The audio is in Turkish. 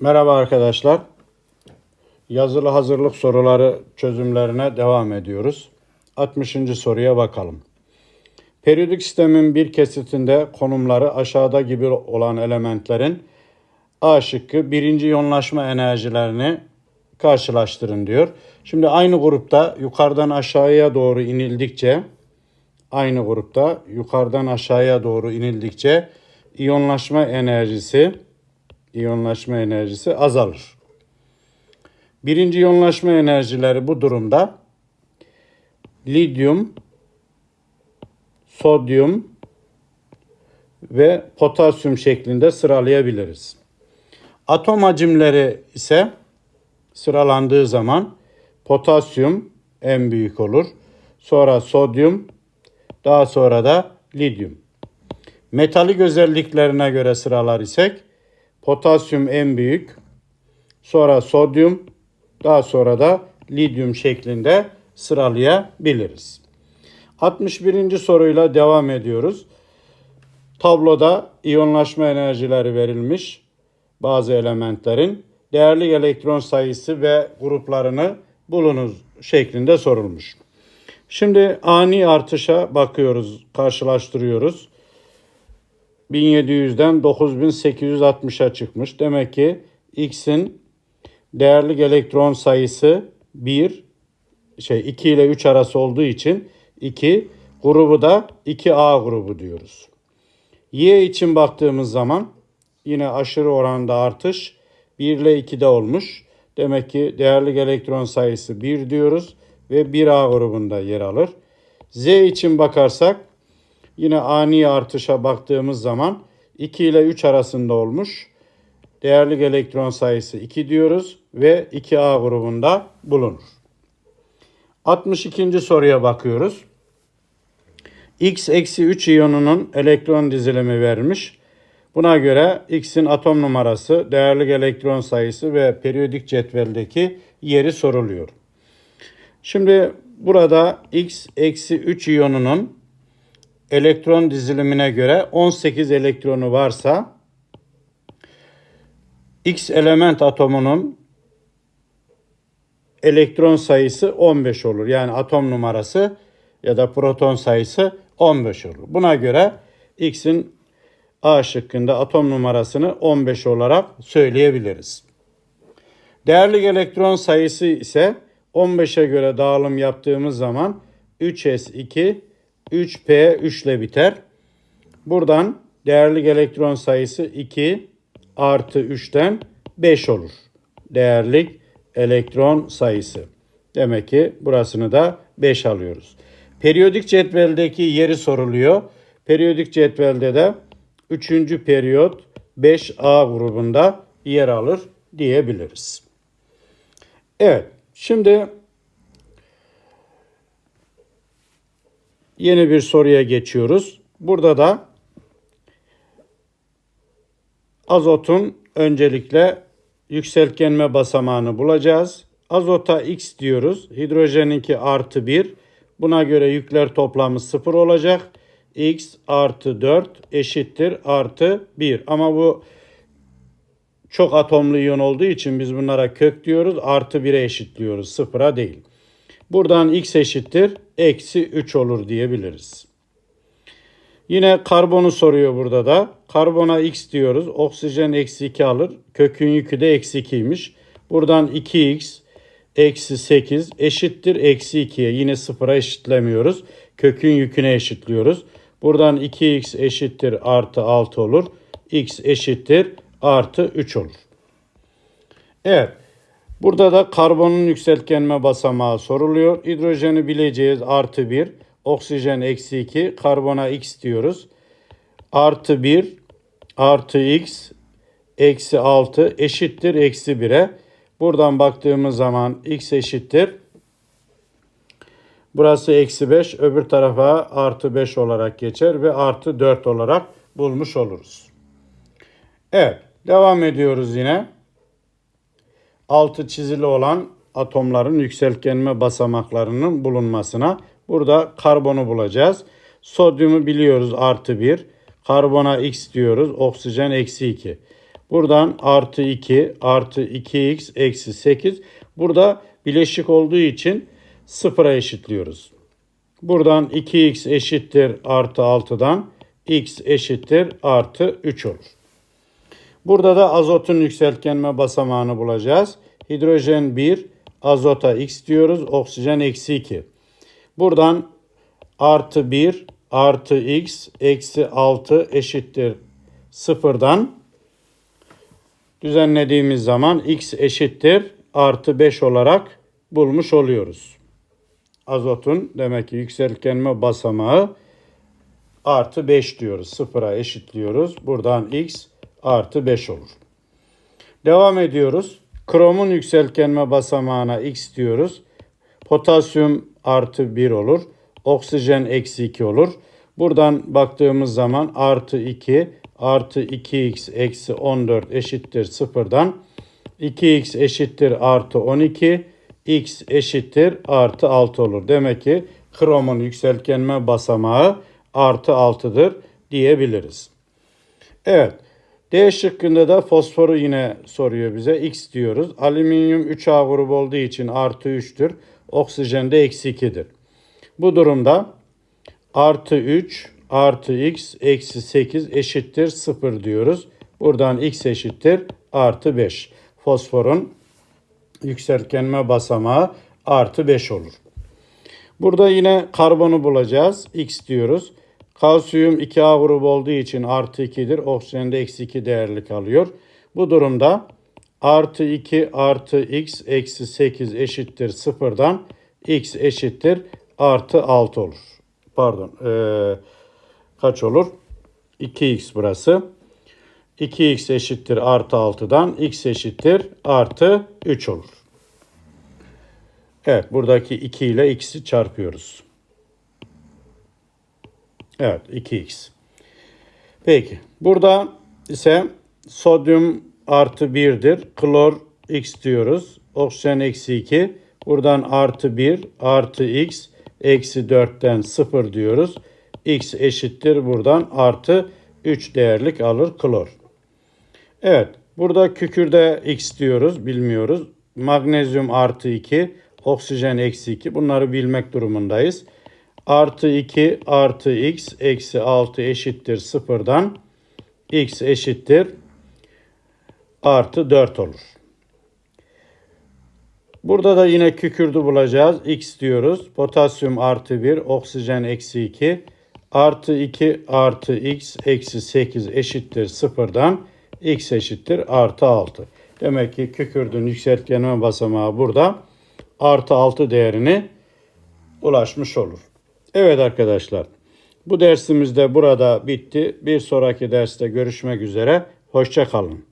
Merhaba arkadaşlar. Yazılı hazırlık soruları çözümlerine devam ediyoruz. 60. soruya bakalım. Periyodik sistemin bir kesitinde konumları aşağıda gibi olan elementlerin A şıkkı birinci yoğunlaşma enerjilerini karşılaştırın diyor. Şimdi aynı grupta yukarıdan aşağıya doğru inildikçe aynı grupta yukarıdan aşağıya doğru inildikçe iyonlaşma enerjisi iyonlaşma enerjisi azalır. Birinci iyonlaşma enerjileri bu durumda lityum, sodyum ve potasyum şeklinde sıralayabiliriz. Atom hacimleri ise sıralandığı zaman potasyum en büyük olur. Sonra sodyum, daha sonra da lityum. Metalik özelliklerine göre sıralar isek potasyum en büyük, sonra sodyum, daha sonra da lityum şeklinde sıralayabiliriz. 61. soruyla devam ediyoruz. Tabloda iyonlaşma enerjileri verilmiş bazı elementlerin değerli elektron sayısı ve gruplarını bulunuz şeklinde sorulmuş. Şimdi ani artışa bakıyoruz, karşılaştırıyoruz. 1700'den 9860'a çıkmış. Demek ki X'in değerli elektron sayısı 1 şey 2 ile 3 arası olduğu için 2 grubu da 2A grubu diyoruz. Y için baktığımız zaman yine aşırı oranda artış 1 ile 2'de olmuş. Demek ki değerli elektron sayısı 1 diyoruz ve 1A grubunda yer alır. Z için bakarsak Yine ani artışa baktığımız zaman 2 ile 3 arasında olmuş. Değerli elektron sayısı 2 diyoruz ve 2A grubunda bulunur. 62. soruya bakıyoruz. X eksi 3 iyonunun elektron dizilimi vermiş. Buna göre X'in atom numarası, değerli elektron sayısı ve periyodik cetveldeki yeri soruluyor. Şimdi burada X eksi 3 iyonunun elektron dizilimine göre 18 elektronu varsa X element atomunun elektron sayısı 15 olur. Yani atom numarası ya da proton sayısı 15 olur. Buna göre X'in A şıkkında atom numarasını 15 olarak söyleyebiliriz. Değerli elektron sayısı ise 15'e göre dağılım yaptığımız zaman 3s2 3P 3 ile biter. Buradan değerli elektron sayısı 2 artı 3'ten 5 olur. Değerlik elektron sayısı. Demek ki burasını da 5 alıyoruz. Periyodik cetveldeki yeri soruluyor. Periyodik cetvelde de 3. periyot 5A grubunda yer alır diyebiliriz. Evet, şimdi yeni bir soruya geçiyoruz. Burada da azotun öncelikle yükseltgenme basamağını bulacağız. Azota x diyoruz. Hidrojeninki artı 1. Buna göre yükler toplamı 0 olacak. x artı 4 eşittir artı 1. Ama bu çok atomlu iyon olduğu için biz bunlara kök diyoruz. Artı 1'e eşitliyoruz. Sıfıra değil. Buradan x eşittir eksi 3 olur diyebiliriz. Yine karbonu soruyor burada da. Karbona x diyoruz. Oksijen eksi 2 alır. Kökün yükü de eksi 2'ymiş. Buradan 2x eksi 8 eşittir eksi 2'ye. Yine sıfıra eşitlemiyoruz. Kökün yüküne eşitliyoruz. Buradan 2x eşittir artı 6 olur. x eşittir artı 3 olur. Evet. Burada da karbonun yükseltgenme basamağı soruluyor. Hidrojeni bileceğiz artı 1. Oksijen eksi 2. Karbona x diyoruz. Artı 1 artı x eksi 6 eşittir eksi 1'e. Buradan baktığımız zaman x eşittir. Burası eksi 5 öbür tarafa artı 5 olarak geçer ve artı 4 olarak bulmuş oluruz. Evet devam ediyoruz yine altı çizili olan atomların yükseltgenme basamaklarının bulunmasına. Burada karbonu bulacağız. Sodyumu biliyoruz artı 1. Karbona x diyoruz. Oksijen eksi 2. Buradan artı 2 artı 2x eksi 8. Burada bileşik olduğu için sıfıra eşitliyoruz. Buradan 2x eşittir artı 6'dan x eşittir artı 3 olur. Burada da azotun yükseltgenme basamağını bulacağız. Hidrojen 1, azota x diyoruz, oksijen eksi 2. Buradan artı 1 artı x eksi 6 eşittir sıfırdan düzenlediğimiz zaman x eşittir artı 5 olarak bulmuş oluyoruz. Azotun demek ki yükseltgenme basamağı artı 5 diyoruz. Sıfıra eşitliyoruz. Buradan x artı 5 olur. Devam ediyoruz. Kromun yükseltgenme basamağına x diyoruz. Potasyum artı 1 olur. Oksijen eksi 2 olur. Buradan baktığımız zaman artı 2 artı 2x eksi 14 eşittir sıfırdan. 2x eşittir artı 12. x eşittir artı 6 olur. Demek ki kromun yükseltgenme basamağı artı 6'dır diyebiliriz. Evet. D şıkkında da fosforu yine soruyor bize. X diyoruz. Alüminyum 3A grubu olduğu için artı 3'tür. Oksijen de eksi 2'dir. Bu durumda artı 3 artı x eksi 8 eşittir 0 diyoruz. Buradan x eşittir artı 5. Fosforun yükseltgenme basamağı artı 5 olur. Burada yine karbonu bulacağız. X diyoruz. Kalsiyum 2A grubu olduğu için artı 2'dir. Oksijen de eksi 2 değerli kalıyor. Bu durumda artı 2 artı x eksi 8 eşittir sıfırdan x eşittir artı 6 olur. Pardon ee, kaç olur? 2x burası. 2x eşittir artı 6'dan x eşittir artı 3 olur. Evet buradaki 2 ile x'i çarpıyoruz. Evet 2x. Peki burada ise sodyum artı 1'dir. Klor x diyoruz. Oksijen eksi 2. Buradan artı 1 artı x eksi 4'ten 0 diyoruz. x eşittir buradan artı 3 değerlik alır klor. Evet burada kükürde x diyoruz bilmiyoruz. Magnezyum artı 2 oksijen eksi 2 bunları bilmek durumundayız. Artı 2 artı x eksi 6 eşittir sıfırdan x eşittir artı 4 olur. Burada da yine kükürdü bulacağız. X diyoruz. Potasyum artı 1, oksijen eksi 2. Artı 2 artı x eksi 8 eşittir sıfırdan x eşittir artı 6. Demek ki kükürdün yükseltgenme basamağı burada artı 6 değerini ulaşmış olur. Evet arkadaşlar bu dersimiz de burada bitti. Bir sonraki derste görüşmek üzere. Hoşça kalın.